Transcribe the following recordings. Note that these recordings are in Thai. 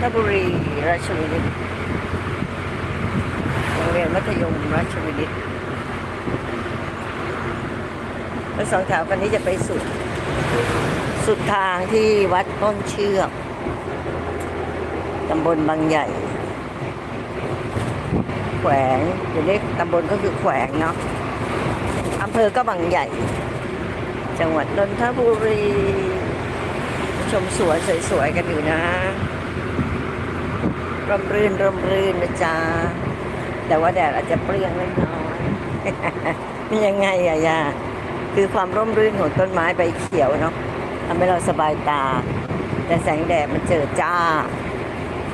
ทบุรีราชวินิตโรงเรียนมัธยมราชวินิตแล้วสองแถวกันนี้จะไปสุด สุดทางที่วัดต้นเชือกตำบลบางใหญ่ แขวงเดี๋ยวเรียกตำบลก็คือแขวงเนาะอำเภอก็บางใหญ่ จังหวัดนนทบุรี ชมสวนสวยๆกันอยู่นะ ร่มรื่นร่มรื่นนะจ๊ะแต่ว่าแดดอาจจะเปรี้ยงเล็กน้อยนี่ยังไงอะยาคือความร่มรื่นของต้นไม้ใบเขียวเนาะทำให้เราสบายตา แต่แสงแดดมันเจอจ้า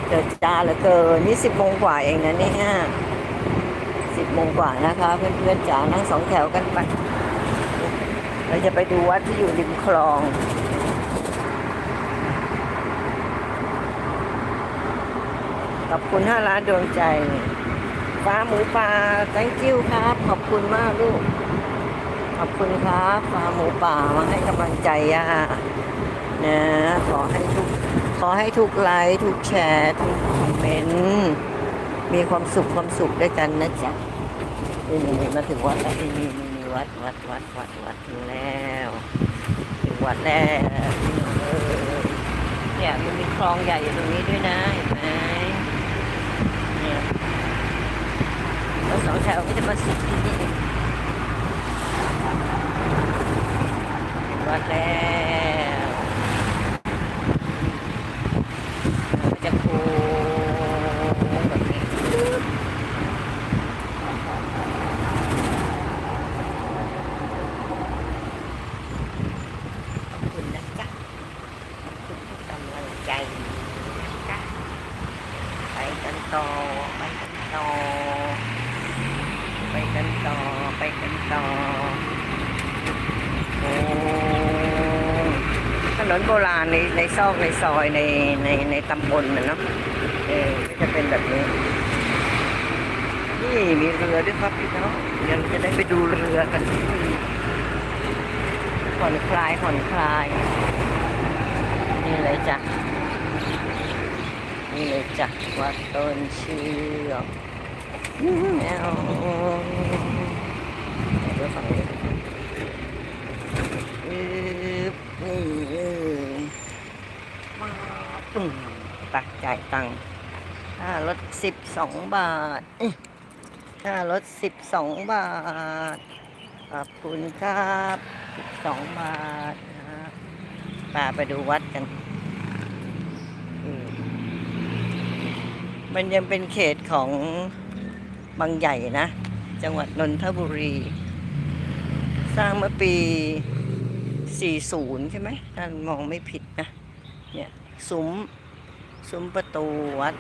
เจอจ้าเหลือเกินนี่สิบโมงกว่าเองนะเนี่ยสิบโมงกว่านะคะ เพื่อนๆจ๋านั่งสองแถวกันไปเราจะไปดูวัดที่อยู่ริมคลอง ขอบคุณห้าล้านดวงใจ ฟ้าหมูป่า thank you ครับ ขอบคุณมากลูก ขอบคุณครับฟ้าหมูป่ามาให้กำลังใจย่านะขอให้ทุกขอให้ทุกไลค์ทุกแชร์ทุกคอมเมนต์มีความสุขความสุขด้วยกันนะจ๊ะนี่นี่มาถึงวัดแล้วนี่นี่นี่วัดวัดวัดวัดวัดถึงแล้วถึงวัดแล้วเออเนี่ยมันมีคลองใหญ่อยู่ตรงนี้ด้วยนะเห็นไหมเนี่ย แล้วสองแถวก็จะมาสุดที่นี่ถึงวัดแล้วเราจะโค้งแบบนี้ขอบคุณนะจ๊ะขอบคุณทุกกำลังใจนะจ๊ะไปกันต่อไปกันต่อ ไปกันต่อ ไปกันต่อ โอ้ถนนโบราณในในซอกในซอยในในในตำบลนะเนาะเออก็จะเป็นแบบนี้ นี่มีเรือด้วยครับพี่น้องเดี๋ยวเราจะได้ไปดูเรือกันผ่อนคลายผ่อนคลาย นี่เลยจ้ะนี่เลยจ้ะวัดต้นเชือก แมวเดี๋ยวฝั่งนี้อึ๊บนี่เออมาปึ้งตักจ่ายตังค์ค่ารถสิบสองบาทอื้อค่ารถสิบสองบาท ขอบคุณครับสองบาทนะป่าไปดูวัดกันอืมมันยังเป็นเขตของ บางใหญ่นะ จังหวัดนนทบุรี สร้างเมื่อปี 40 ใช่ไหมถ้านมองไม่ผิดนะ เนี่ยซุ้มซุ้มประตูวัด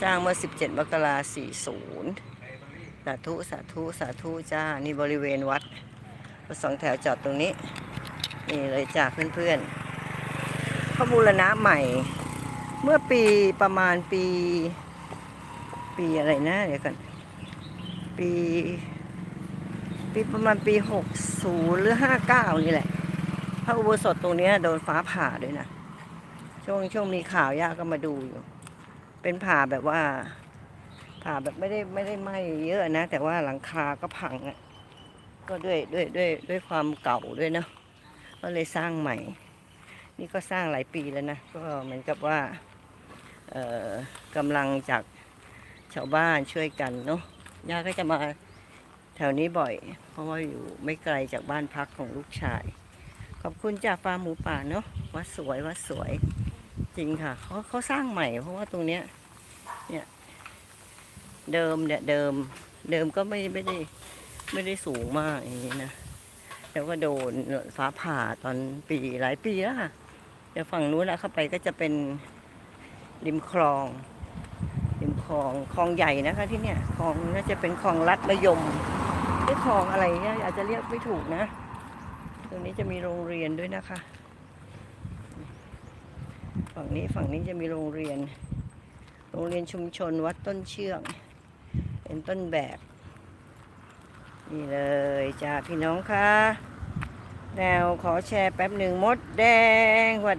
สร้างเมื่อ 17มกราคม40 สาธุ สาธุ สาธุ จ้า นี่บริเวณวัดรถสองแถวจอดตรงนี้ นี่เลยจ้าเพื่อนๆเขาบูรณะใหม่ เมื่อปีประมาณปี ปีอะไรนะเดี๋ยวกันปี ปีประมาณปีหกศูนย์หรือห้าเก้านี่แหละพระอุโบสถตรงเนี้ยโดนฟ้าผ่าด้วยนะช่วงช่วงมีข่าวย่าก็มาดูอยู่ เป็นผ่าแบบว่า ผ่าแบบไม่ได้ไม่ได้ไหม้เยอะนะ แต่ว่าหลังคาก็พังอะก็ด้วยด้วยด้วยด้วยความเก่าด้วยเนาะก็เลยสร้างใหม่ นี่ก็สร้างหลายปีแล้วนะ ก็เหมือนกับว่า เอ่อกำลังจาก ชาวบ้านช่วยกันเนาะย่าก็จะมาแถวนี้บ่อย เพราะว่าอยู่ไม่ไกลจากบ้านพักของลูกชาย ขอบคุณจากฟาร์มหมูป่าเนาะวัดสวยวัดสวยจริงค่ะเขาเขาสร้างใหม่เพราะว่าตรงเนี้ยเดิมเนี่ยเดิม เดิมก็ไม่ไม่ได้ไม่ได้สูงมากอย่างนี้นะแล้วก็โดนฟ้าผ่าตอนปีหลายปีแล้วค่ะเดี๋ยวฝั่งนู้นนะเข้าไปก็จะเป็นริมคลอง คลองคลองใหญ่นะคะที่เนี่ยคลองน่าจะเป็นคลองลัดระยมหรือคลองอะไรเนี่ยอาจจะเรียกไม่ถูกนะ ตรงนี้จะมีโรงเรียนด้วยนะคะ ฝั่งนี้ฝั่งนี้จะมีโรงเรียน โรงเรียนชุมชนวัดต้นเชือกเป็นต้นแบบ นี่เลยจ้าพี่น้องค่ะแนวขอแชร์แป๊บหนึ่งมดแดงหวัด